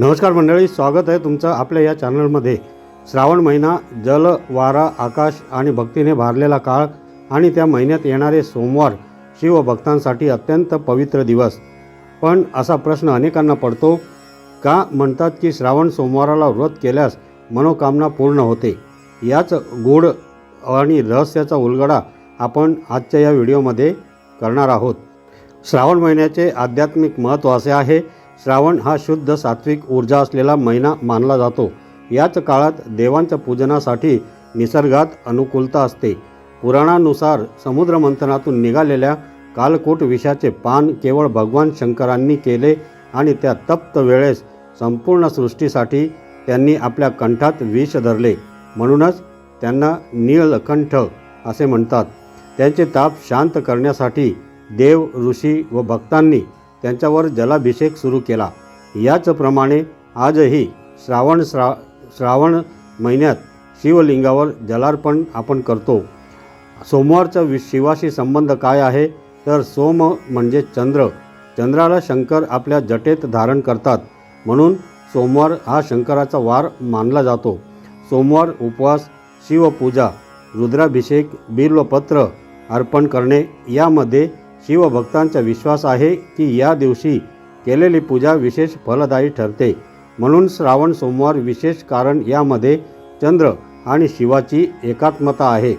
नमस्कार मंडळी स्वागत आहे तुमचं आपल्या या चॅनलमध्ये. श्रावण महिना जल वारा आकाश आणि भक्तीने भारलेला काळ आणि त्या महिन्यात येणारे सोमवार शिवभक्तांसाठी अत्यंत पवित्र दिवस. पण असा प्रश्न अनेकांना पडतो का म्हणतात की श्रावण सोमवाराला व्रत केल्यास मनोकामना पूर्ण होते? याच गूढ आणि रहस्याचा उलगडा आपण आजच्या या व्हिडिओमध्ये करणार आहोत. श्रावण महिन्याचे आध्यात्मिक महत्त्व असे आहे श्रावण हा शुद्ध सात्विक ऊर्जा असलेला महिना मानला जातो. याच काळात देवांच्या पूजनासाठी निसर्गात अनुकूलता असते. पुराणानुसार समुद्रमंथनातून निघालेल्या कालकूट विषाचे पान केवळ भगवान शंकरांनी केले आणि त्या तप्त वेळेस संपूर्ण सृष्टीसाठी त्यांनी आपल्या कंठात विष धरले. म्हणूनच त्यांना नीलकंठ असे म्हणतात. त्यांचे ताप शांत करण्यासाठी देव ऋषी व भक्तांनी त्यांच्यावर जलाभिषेक सुरू केला. याचप्रमाणे आजही श्रावण श्रा श्रावण महिन्यात शिवलिंगावर जलार्पण आपण करतो. सोमवारचा वि शिवाशी संबंध काय आहे? तर सोम म्हणजे चंद्र. चंद्राला शंकर आपल्या जटेत धारण करतात. म्हणून सोमवार हा शंकराचा वार मानला जातो. सोमवार उपवास शिवपूजा रुद्राभिषेक बिल्वपत्र अर्पण करणे यामध्ये शिवभक्तांचा विश्वास आहे की या दिवशी केलेली पूजा विशेष फलदायी ठरते. म्हणून श्रावण सोमवार विशेष कारण यामध्ये चंद्र आणि शिवाची एकात्मता आहे.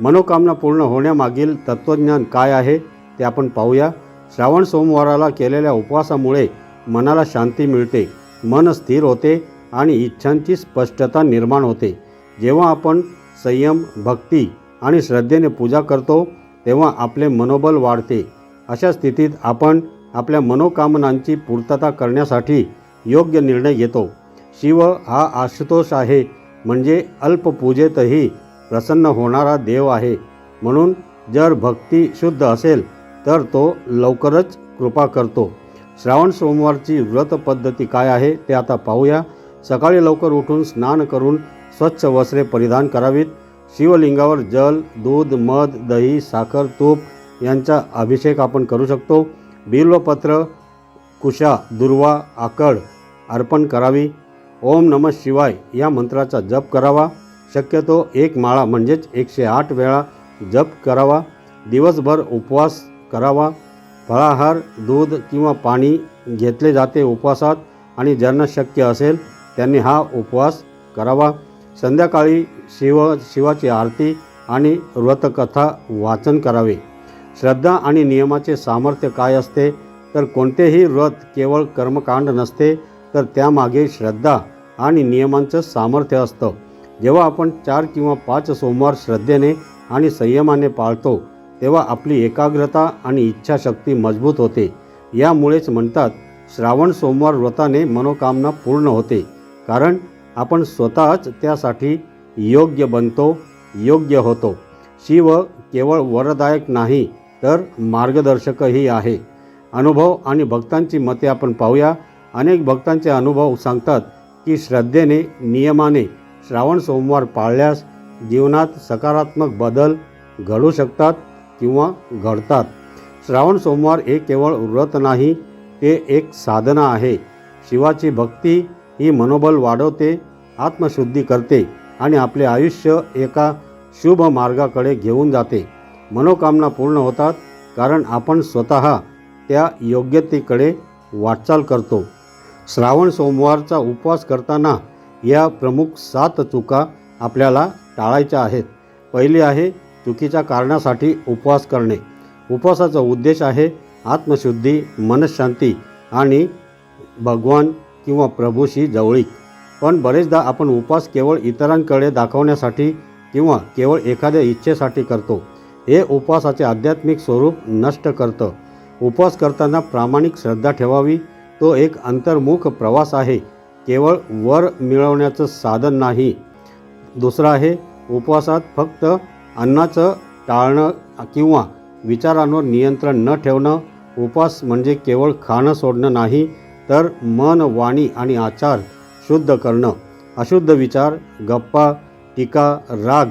मनोकामना पूर्ण होण्यामागील तत्त्वज्ञान काय आहे ते आपण पाहूया. श्रावण सोमवाराला केलेल्या उपवासामुळे मनाला शांती मिळते मन स्थिर होते आणि इच्छांची स्पष्टता निर्माण होते. जेव्हा आपण संयम भक्ती आणि श्रद्धेने पूजा करतो तेव्हा आपले मनोबल वाढते. अशा स्थितीत आपण आपल्या मनोकामनांची पूर्तता करण्यासाठी योग्य निर्णय घेतो. शिव हा आशुतोष आहे म्हणजे अल्पपूजेतही प्रसन्न होणारा देव आहे. म्हणून जर भक्ती शुद्ध असेल तर तो लवकरच कृपा करतो. श्रावण सोमवारची व्रत पद्धती काय आहे ते आता पाहूया. सकाळी लवकर उठून स्नान करून स्वच्छ वस्त्रे परिधान करावीत. शिवलिंगावर जल दूध मध दही साखर तूप यांचा अभिषेक आपण करू शकतो. बिल्वपत्र कुशा दुर्वा आकड अर्पण करावी. ओम नम शिवाय या मंत्राचा जप करावा. शक्यतो एक माळा म्हणजेच एकशे आठ वेळा जप करावा. दिवसभर उपवास करावा. फळाहार दूध किंवा पाणी घेतले जाते उपवासात आणि ज्यांना शक्य असेल त्यांनी हा उपवास करावा. संध्याकाळी शिव शिवाची आरती आणि व्रतकथा वाचन करावे. श्रद्धा आणि नियमाचे सामर्थ्य काय असते? तर कोणतेही व्रत केवळ कर्मकांड नसते तर त्यामागे श्रद्धा आणि नियमांचं सामर्थ्य असतं. जेव्हा आपण चार किंवा पाच सोमवार श्रद्धेने आणि संयमाने पाळतो तेव्हा आपली एकाग्रता आणि इच्छाशक्ती मजबूत होते. यामुळेच म्हणतात श्रावण सोमवार व्रताने मनोकामना पूर्ण होते. कारण आपण स्वतःच त्यासाठी योग्य बनतो योग्य होतो. शिव केवळ वरदायक नाही तर मार्गदर्शकही आहे. अनुभव आणि भक्तांची मते आपण पाहूया. अनेक भक्तांचे अनुभव सांगतात की श्रद्धेने नियमाने श्रावण सोमवार पाळल्यास जीवनात सकारात्मक बदल घडू शकतात किंवा घडतात. श्रावण सोमवार हे केवळ व्रत नाही ते एक साधना आहे. शिवाची भक्ती ही मनोबल वाढवते आत्मशुद्धी करते आणि आपले आयुष्य एका शुभ मार्गाकडे घेऊन जाते. मनोकामना पूर्ण होतात कारण आपण स्वतः त्या योग्यतेकडे वाटचाल करतो. श्रावण सोमवारचा उपवास करताना या प्रमुख सात चुका आपल्याला टाळायच्या आहेत. पहिली आहे चुकीच्या कारणासाठी उपवास करणे. उपवासाचा उद्देश आहे आत्मशुद्धी मनशांती आणि भगवान किंवा प्रभूशी जवळीक. पण बरेचदा आपण उपवास केवळ इतरांकडे दाखवण्यासाठी किंवा केवळ एखाद्या इच्छेसाठी करतो. हे उपवासाचे आध्यात्मिक स्वरूप नष्ट करतं. उपवास करताना प्रामाणिक श्रद्धा ठेवावी. तो एक अंतर्मुख प्रवास आहे. केवळ वर मिळवण्याचं साधन नाही. दुसरं आहे उपवासात फक्त अन्नाचं टाळणं किंवा विचारांवर नियंत्रण न ठेवणं. उपवास म्हणजे केवळ खाणं सोडणं नाही तर मन वाणी आणि आचार शुद्ध करणं. अशुद्ध विचार गप्पा टीका राग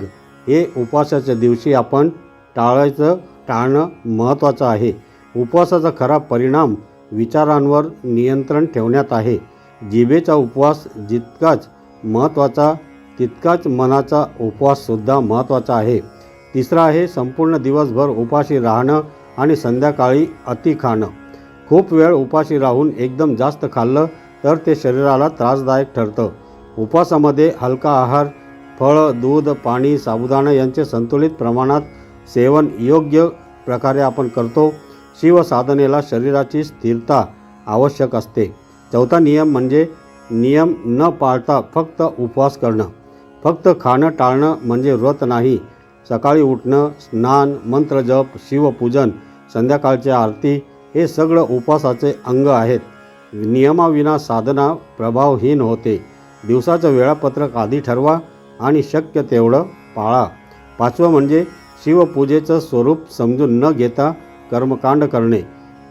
हे उपवासाच्या दिवशी आपण टाळायचं टाळणं महत्त्वाचं आहे. उपवासाचा खरा परिणाम विचारांवर नियंत्रण ठेवण्यात आहे. जिभेचा उपवास जितकाच महत्त्वाचा तितकाच मनाचा उपवाससुद्धा महत्त्वाचा आहे. तिसरा आहे संपूर्ण दिवसभर उपाशी राहणं आणि संध्याकाळी अति खाणं. खूप वेळ उपाशी राहून एकदम जास्त खाल्लं तर ते शरीराला त्रासदायक ठरतं. उपवासामध्ये हलका आहार फळं दूध पाणी साबुदाणा यांचे संतुलित प्रमाणात सेवन योग्य प्रकारे आपण करतो. शिवसाधनेला शरीराची स्थिरता आवश्यक असते. चौथा नियम म्हणजे नियम न पाळता फक्त उपवास करणं. फक्त खाणं टाळणं म्हणजे व्रत नाही. सकाळी उठणं स्नान मंत्रजप शिवपूजन संध्याकाळची आरती हे सगळं उपवासाचे अंग आहेत. नियमाविना साधना प्रभावहीन होते. दिवसाचं वेळापत्रक आधी ठरवा आणि शक्य तेवढं पाळा. पाचवं म्हणजे शिवपूजेचं स्वरूप समजून न घेता कर्मकांड करणे.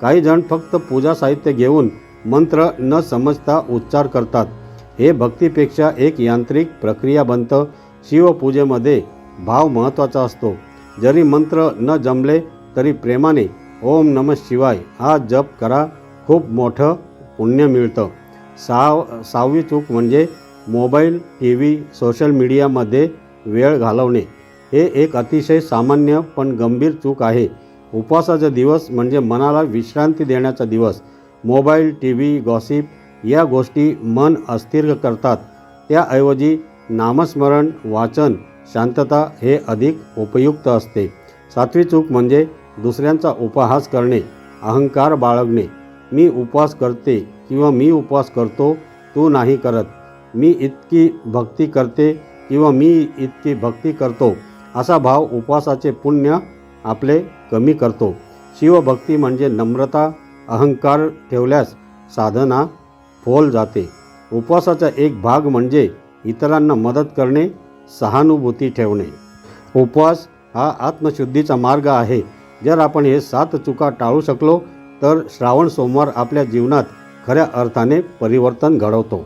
काही जण फक्त पूजा साहित्य घेऊन मंत्र न समजता उच्चार करतात. हे भक्तीपेक्षा एक यांत्रिक प्रक्रिया बनतं. शिवपूजेमध्ये भाव महत्त्वाचा असतो. जरी मंत्र न जमले तरी प्रेमाने ओम नम शिवाय. हा जप करा खूप मोठं पुण्य मिळतं. सहा सहावी चूक म्हणजे मोबाईल टी व्ही सोशल मीडियामध्ये वेळ घालवणे. हे एक अतिशय सामान्य पण गंभीर चूक आहे. उपवासाचा दिवस म्हणजे मनाला विश्रांती देण्याचा दिवस. मोबाईल टी व्ही गॉसिप या गोष्टी मन अस्थिर करतात. त्याऐवजी नामस्मरण वाचन शांतता हे अधिक उपयुक्त असते. सातवी चूक म्हणजे दुसऱ्यांचा उपहास करणे अहंकार बाळगणे. मी उपवास करते किंवा मी उपवास करतो तू नाही करत. मी इतकी भक्ती करते किंवा मी इतकी भक्ती करतो असा भाव उपवासाचे पुण्य आपले कमी करतो. शिवभक्ती म्हणजे नम्रता अहंकार ठेवल्यास साधना फोल जाते. उपवासाचा एक भाग म्हणजे इतरांना मदत करणे सहानुभूती ठेवणे. उपवास हा आत्मशुद्धीचा मार्ग आहे. जर आपण हे सात चुका टाळू शकलो तर श्रावण सोमवार आपल्या जीवनात खऱ्या अर्थाने परिवर्तन घडवतो.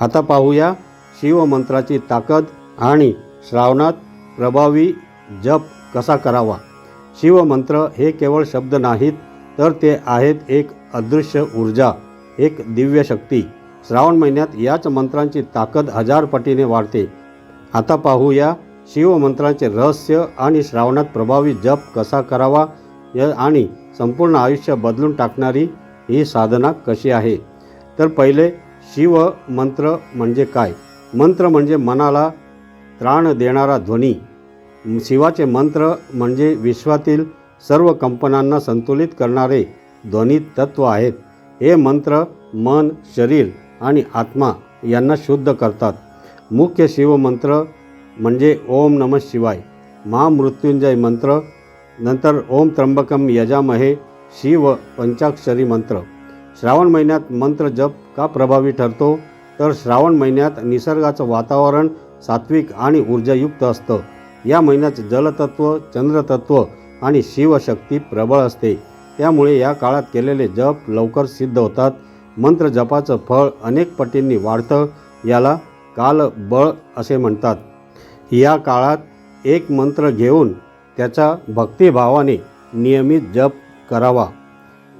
आता पाहूया शिवमंत्राची ताकद आणि श्रावणात प्रभावी जप कसा करावा. शिवमंत्र हे केवळ शब्द नाहीत तर ते आहेत एक अदृश्य ऊर्जा एक दिव्य शक्ती. श्रावण महिन्यात याच मंत्रांची ताकद हजार पटीने वाढते. आता पाहूया शिवमंत्राचे रहस्य आणि श्रावणात प्रभावी जप कसा करावा या आणि संपूर्ण आयुष्य बदलून टाकणारी ही साधना कशी आहे? तर पहिले शिव मंत्र म्हणजे काय? मंत्र म्हणजे मनाला त्राण देणारा ध्वनी. शिवाचे मंत्र म्हणजे विश्वातील सर्व कंपनांना संतुलित करणारे ध्वनी तत्व आहेत हे मंत्र मन शरीर आणि आत्मा यांना शुद्ध करतात. मुख्य शिवमंत्र म्हणजे ओम नम शिवाय. महामृत्युंजय मंत्र नंतर ओम त्र्यंबकम यजामहे शिव पंचाक्षरी मंत्र. श्रावण महिन्यात मंत्र जप का प्रभावी ठरतो? तर श्रावण महिन्यात निसर्गाचं वातावरण सात्विक आणि ऊर्जायुक्त असतं. या महिन्यात जलतत्व चंद्रतत्व आणि शिवशक्ती प्रबळ असते. त्यामुळे या काळात केलेले जप लवकर सिद्ध होतात. मंत्र जपाचं फळ अनेक पटींनी वाढतं याला कालबळ असे म्हणतात. या काळात एक मंत्र घेऊन त्याचा भक्तिभावाने नियमित जप करावा.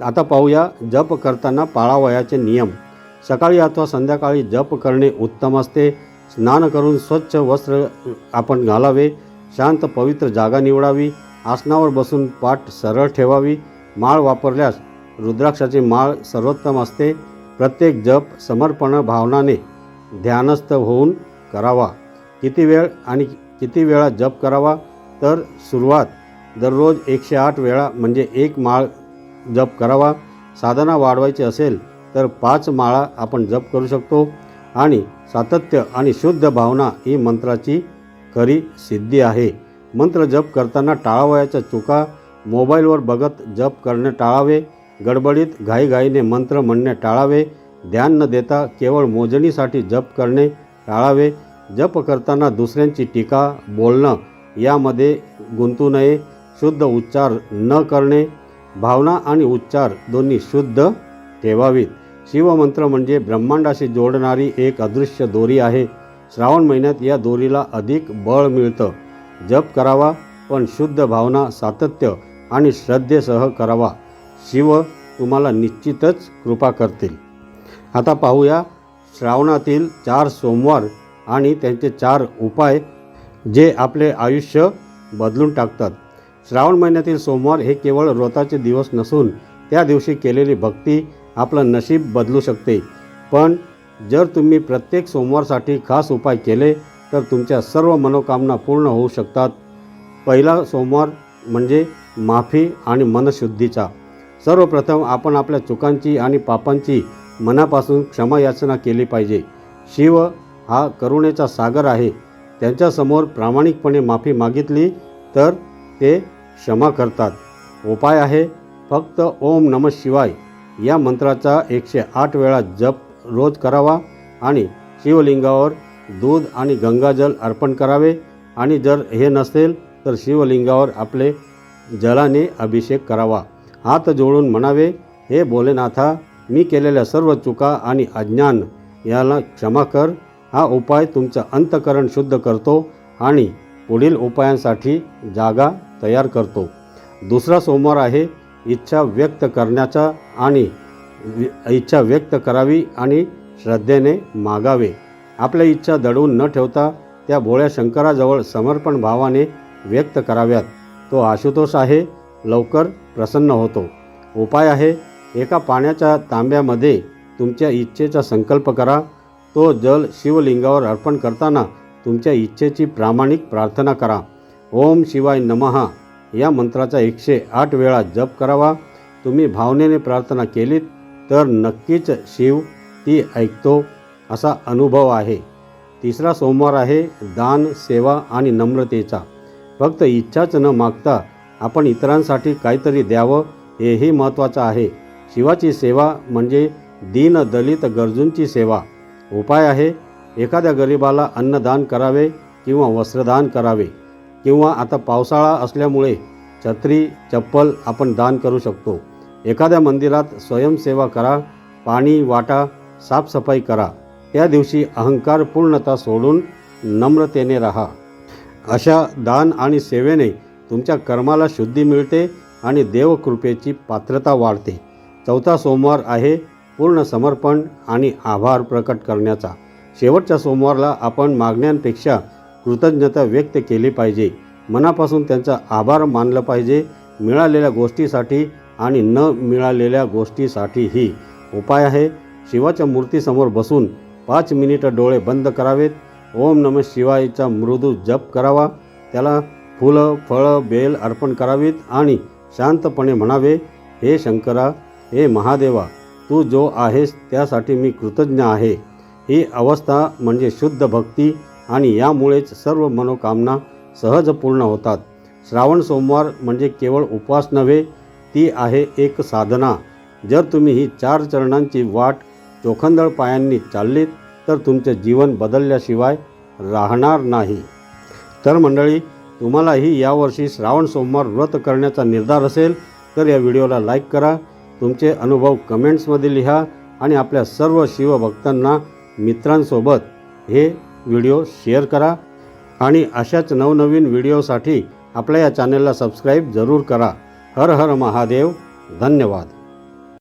आता पाहूया जप करताना पाळावयाचे नियम. सकाळी अथवा संध्याकाळी जप करणे उत्तम असते. स्नान करून स्वच्छ वस्त्र आपण घालावे. शांत पवित्र जागा निवडावी. आसनावर बसून पाठ सरळ ठेवावी. माळ वापरल्यास रुद्राक्षाची माळ सर्वोत्तम असते. प्रत्येक जप समर्पण भावनाने ध्यानस्थ होऊन करावा. किती वेळ आणि किती वेळा जप करावा? तर सुरुवात दररोज एकशे आठ वेळा म्हणजे एक माळ जप करावा. साधना वाढवायची असेल तर पाच माळा आपण जप करू शकतो. आणि सातत्य आणि शुद्ध भावना ही मंत्राची खरी सिद्धी आहे. मंत्र जप करताना टाळावयाच्या चुका मोबाईलवर बघत जप करणे टाळावे. गडबडीत घाईघाईने मंत्र म्हणणे टाळावे. ध्यान न देता केवळ मोजणीसाठी जप करणे टाळावे. जप करताना दुसऱ्यांची टीका बोलणं यामध्ये गुंतू नये शुद्ध उच्चार न करणे भावना आणि उच्चार दोन्ही शुद्ध ठेवावीत. शिवमंत्र म्हणजे ब्रह्मांडाशी जोडणारी एक अदृश्य दोरी आहे. श्रावण महिन्यात या दोरीला अधिक बळ मिळतं. जप करावा पण शुद्ध भावना सातत्य आणि श्रद्धेसह करावा. शिव तुम्हाला निश्चितच कृपा करतील. आता पाहूया श्रावणातील चार सोमवार आणि त्यांचे चार उपाय जे आपले आयुष्य बदलून टाकतात. श्रावण महिन्यातील सोमवार हे केवळ व्रताचे दिवस नसून त्या दिवशी केलेली भक्ती आपलं नशीब बदलू शकते. पण जर तुम्ही प्रत्येक सोमवारसाठी खास उपाय केले तर तुमच्या सर्व मनोकामना पूर्ण होऊ शकतात. पहिला सोमवार म्हणजे माफी आणि मनशुद्धीचा. सर्वप्रथम आपण आपल्या चुकांची आणि पापांची मनापासून क्षमा याचना केली पाहिजे. शिव हा करुणेचा सागर आहे. त्यांच्यासमोर प्रामाणिकपणे माफी मागितली तर ते क्षमा करतात. उपाय आहे फक्त ओम नम शिवाय. या मंत्राचा एकशे आठ वेळा जप रोज करावा आणि शिवलिंगावर दूध आणि गंगाजल अर्पण करावे. आणि जर हे नसेल तर शिवलिंगावर आपले जलाने अभिषेक करावा. हात जोडून म्हणावे हे भोलेनाथा मी केलेल्या सर्व चुका आणि अज्ञान याला क्षमा कर. हा उपाय तुमचं अंतकरण शुद्ध करतो आणि पुढील उपायांसाठी जागा तयार करतो. दुसरा सोमवार आहे इच्छा व्यक्त करण्याचा आणि इच्छा व्यक्त करावी आणि श्रद्धेने मागावे. आपल्या इच्छा दडवून न ठेवता त्या भोळ्या शंकराजवळ समर्पण भावाने व्यक्त कराव्यात. तो आशुतोष आहे लवकर प्रसन्न होतो. उपाय आहे एका पाण्याच्या तांब्यामध्ये तुमच्या इच्छेचा संकल्प करा तो जल शिवलिंगावर अर्पण करताना तुमच्या इच्छेची प्रामाणिक प्रार्थना करा. ओम शिवाय नमहा. या मंत्राचा एकशे आठ वेळा जप करावा. तुम्ही भावनेने प्रार्थना केलीत तर नक्कीच शिव ती ऐकतो असा अनुभव आहे. तिसरा सोमवार आहे दान सेवा आणि नम्रतेचा. फक्त इच्छाच न मागता आपण इतरांसाठी काहीतरी द्यावं हेही महत्त्वाचं आहे. शिवाची सेवा म्हणजे दीन दलित गरजूंची सेवा. उपाय आहे एखाद्या गरिबाला अन्नदान करावे किंवा वस्त्रदान करावे किंवा आता पावसाळा असल्यामुळे छत्री चप्पल आपण दान करू शकतो. एखाद्या मंदिरात स्वयंसेवा करा पाणी वाटा साफसफाई करा. त्या दिवशी अहंकार पूर्णता सोडून नम्रतेने राहा. अशा दान आणि सेवेने तुमच्या कर्माला शुद्धी मिळते आणि देवकृपेची पात्रता वाढते. चौथा सोमवार आहे पूर्ण समर्पण आणि आभार प्रकट करण्याचा शेवटच्या सोमवारला आपण मागण्यांपेक्षा कृतज्ञता व्यक्त केली पाहिजे. मनापासून त्यांचा आभार मानलं पाहिजे. मिळालेल्या गोष्टीसाठी आणि न मिळालेल्या गोष्टीसाठीही उपाय आहे. शिवाच्या मूर्तीसमोर बसून पाच मिनिटं डोळे बंद करावेत. ओम नम शिवायचा मृदू जप करावा. त्याला फुलं फळं बेल अर्पण करावीत आणि शांतपणे म्हणावे हे शंकरा हे महादेवा तू जो आहेस त्यासाठी मी कृतज्ञ आहे. ही अवस्था म्हणजे शुद्ध भक्ती आणि यामुळेच सर्व मनोकामना सहज पूर्ण होतात. श्रावण सोमवार म्हणजे केवळ उपवास नव्हे ती आहे एक साधना. जर तुम्ही ही चार चरणांची वाट चोखंदळ पायांनी चाललीत तर तुमचे जीवन बदलल्याशिवाय राहणार नाही. तर मंडळी तुम्हालाही यावर्षी श्रावण सोमवार व्रत करण्याचा निर्धार असेल तर या व्हिडिओला लाईक करा तुमचे अनुभव कमेंट्समध्ये लिहा आणि आपल्या सर्व शिवभक्तांना मित्रांसोबत हे व्हिडिओ शेअर करा आणि अशाच नवनवीन व्हिडिओसाठी आपल्या या चॅनलला सबस्क्राईब जरूर करा. हर हर महादेव धन्यवाद.